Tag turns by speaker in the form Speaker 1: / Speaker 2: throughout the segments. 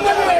Speaker 1: Come on,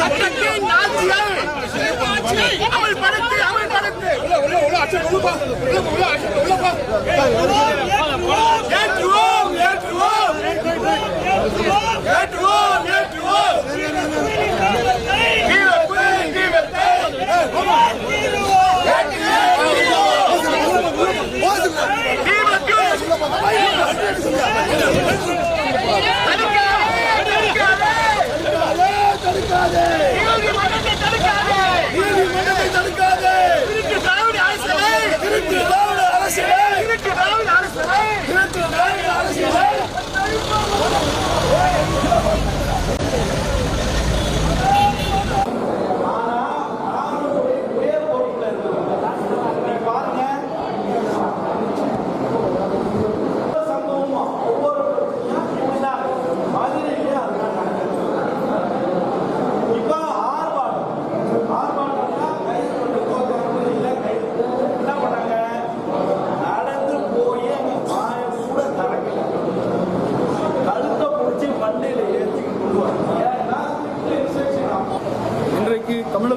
Speaker 1: சட்டத்தின் ஆட்சியை அமல்படுத்து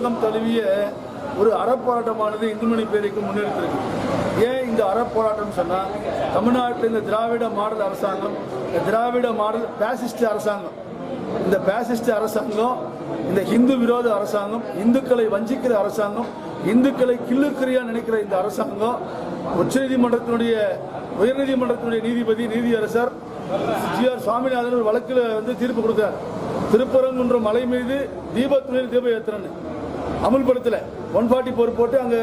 Speaker 2: உலகம் தழுவிய ஒரு அறப்போராட்டமானது இந்துமணி பேருக்கு முன்னெடுத்திருக்கு. ஏன் இந்த அறப்போராட்டம் சொன்னா? தமிழ்நாட்டில் இந்த திராவிட மாடல் அரசாங்கம் இந்த திராவிட மாடல் பேசிஸ்ட் அரசாங்கம். இந்த பேசிஸ்ட் அரசாங்கம் இந்த இந்து விரோத அரசாங்கம் இந்துக்களை வஞ்சிக்கிற அரசாங்கம் இந்துக்களை கிள்ளுக்கிறியா நினைக்கிற இந்த அரசாங்கம் உச்சநீதிமன்றத்தினுடைய உயர்நீதிமன்றத்தினுடைய நீதிபதி நீதியரசர் ஜி ஆர் சுவாமிநாதன் ஒரு வழக்கில் வந்து தீர்ப்பு கொடுத்தார். திருப்பரங்குன்றம் மலை மீது தீபத்துறையில் தீப ஏத்திரன்னு அமல்படுத்தல. ஒன் ஃபார்ட்டி போர் போட்டு அங்க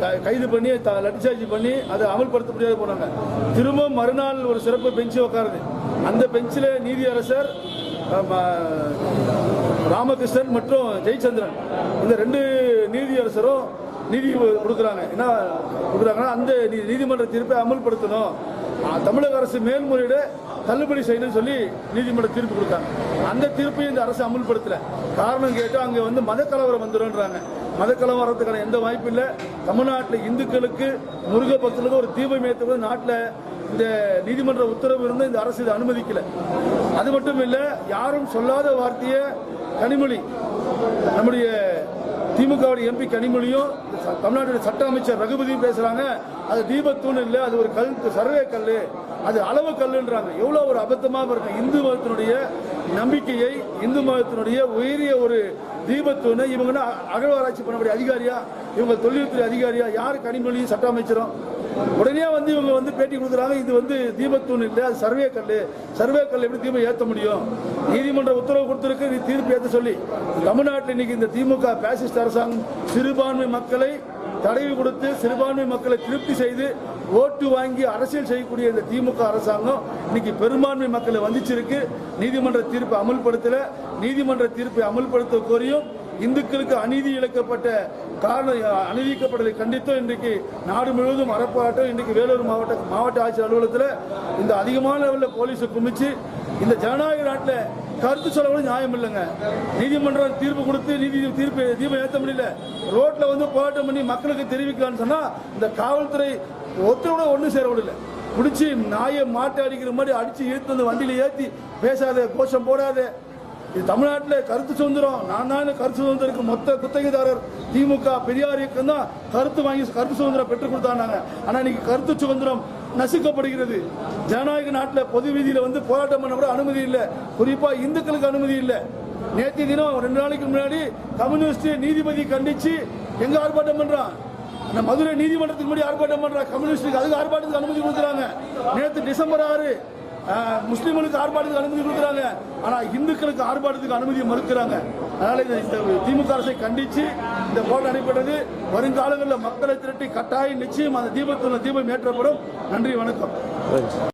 Speaker 2: க- கைது பண்ணி த- பண்ணி அதை அமல்படுத்த முடியாது போனாங்க. திரும்ப மறுநாள் ஒரு சிறப்பு பெஞ்சு உட்காருது அந்த பெஞ்சில் நீதியரசர் ராமகிருஷ்ணன் மற்றும் ஜெயச்சந்திரன். இந்த ரெண்டு நீதியரசரும் நீதி கொடுக்குறாங்க. என்ன கொடுக்குறாங்கன்னா அந்த நீ- நீதிமன்ற தீர்ப்பை அமல்படுத்தணும். தமிழக அரசு மேல்முறையீடு தள்ளுபடி செய்யணும்னு சொல்லி நீதிமன்ற தீர்ப்பு கொடுத்தாங்க. அந்த தீர்ப்பையும் இந்த அரசு அமல்படுத்தல. காரணம் கேட்டு அங்க வந்து மதக்கலவரம் கலவரம் வந்துடும்ன்றாங்க எந்த வாய்ப்பு இல்லை. தமிழ்நாட்டில் இந்துக்களுக்கு முருக பக்தர்களுக்கு ஒரு தீபம் ஏற்றுவது நாட்டில் இந்த நீதிமன்ற உத்தரவு இருந்து இந்த அரசு இதை அனுமதிக்கல. அது மட்டும் இல்லை யாரும் சொல்லாத வார்த்தையை கனிமொழி நம்முடைய திமுகவுடைய எம்பி கனிமொழியும் தமிழ்நாட்டுடைய சட்ட அமைச்சர் ரகுபதியும் பேசுறாங்க. அது தீபத்தூண் இல்லை அது ஒரு கல் சர்வே கல் அது அளவு கல்லுன்றாங்க. எவ்வளவு ஒரு அபத்தமாக இருக்கு. இந்து மதத்தினுடைய நம்பிக்கையை இந்து மதத்தினுடைய உயரிய ஒரு தீபத்தூணை இவங்க அகழ்வாராய்ச்சி பண்ணக்கூடிய அதிகாரியா? இவங்க தொழில்துறை அதிகாரியா? யார் கனிமொழியும் சட்ட அமைச்சரும்? உடனே வந்து இவங்க வந்து பேட்டி கொடுக்குறாங்க இது வந்து தீபத்தூண் இல்லை அது சர்வே கல் சர்வே கல் எப்படி தீபம் ஏற்ற முடியும்? நீதிமன்ற உத்தரவு கொடுத்துருக்கு நீ தீர்ப்பு ஏற்ற சொல்லி. தமிழ்நாட்டில் இன்னைக்கு இந்த திமுக பேசிஸ்ட் அரசாங்கம் சிறுபான்மை மக்களை தடவி கொடுத்து சிறுபான்மை மக்களை திருப்தி செய்து ஓட்டு வாங்கி அரசியல் செய்யக்கூடிய இந்த திமுக அரசாங்கம் இன்னைக்கு பெரும்பான்மை மக்களை வந்திச்சிருக்கு நீதிமன்ற தீர்ப்பை அமல்படுத்தல. நீதிமன்ற தீர்ப்பை அமல்படுத்த கோரியும் இந்துக்களுக்கு அநீதி இழக்கப்பட்ட காரணம் அநீதிக்கப்பட்டதை கண்டித்தும். இன்றைக்கு நாடு முழுவதும் அறப்போராட்டம் இன்றைக்கு வேலூர் மாவட்ட மாவட்ட ஆட்சியர் அலுவலகத்தில் இந்த அதிகமான லெவலில் போலீஸை குமிச்சு இந்த ஜனநாயக நாட்டில் கருத்து சொல்லவும் நியாயம் இல்லைங்க. நீதிமன்றம் தீர்ப்பு கொடுத்து நீதி தீர்ப்பு தீபம் ஏற்ற முடியல. ரோட்ல வந்து போராட்டம் பண்ணி மக்களுக்கு தெரிவிக்கலாம்னு சொன்னா இந்த காவல்துறை ஒருத்தரோட ஒன்றும் சேர விடல. பிடிச்சி நாயை மாட்டை அடிக்கிற மாதிரி அடிச்சு இழுத்து வந்து வண்டியில் ஏற்றி பேசாத கோஷம் போடாத இது தமிழ்நாட்டில் கருத்து சுதந்திரம். நான் தான் கருத்து சுதந்திரத்துக்கு மொத்த குத்தகைதாரர். திமுக பெரியார் இயக்கம் தான் கருத்து வாங்கி கருத்து சுதந்திரம் பெற்றுக் கொடுத்தாங்க ஆனால் இன்னைக்கு கருத்து சுதந்திரம் நசுக்கப்படுகிறது. ஜனநாயக நாட்டில் பொது வீதியில் வந்து போராட்டம் பண்ண கூட அனுமதி இல்லை. குறிப்பாக இந்துக்களுக்கு அனுமதி இல்லை. நேற்று தினம் ரெண்டு நாளைக்கு முன்னாடி கம்யூனிஸ்ட் நீதிபதி கண்டிச்சு எங்க ஆர்ப்பாட்டம் பண்றான்? அந்த மதுரை நீதிமன்றத்துக்கு முன்னாடி ஆர்ப்பாட்டம் பண்ற. கம்யூனிஸ்டுக்கு அதுக்கு ஆர்ப்பாட்டத்துக்கு அனுமதி கொடுக்குறாங்க. நேற்று டிசம்பர் ஆறு முஸ்லீம்களுக்கு ஆர்ப்பாட்டத்துக்கு அனுமதி கொடுக்குறாங்க. ஆனா இந்துக்களுக்கு ஆர்ப்பாட்டத்துக்கு அனுமதியை மறுக்கிறாங்க. அதனால இந்த இந்த திமுக அரசை கண்டிச்சு இந்த போராட்டம் நடைபெற்றது. வருங்காலங்களில் மக்களை திரட்டி கட்டாயம் நிச்சயம் அந்த தீபத்தில் தீபம் ஏற்றப்படும். நன்றி வணக்கம்.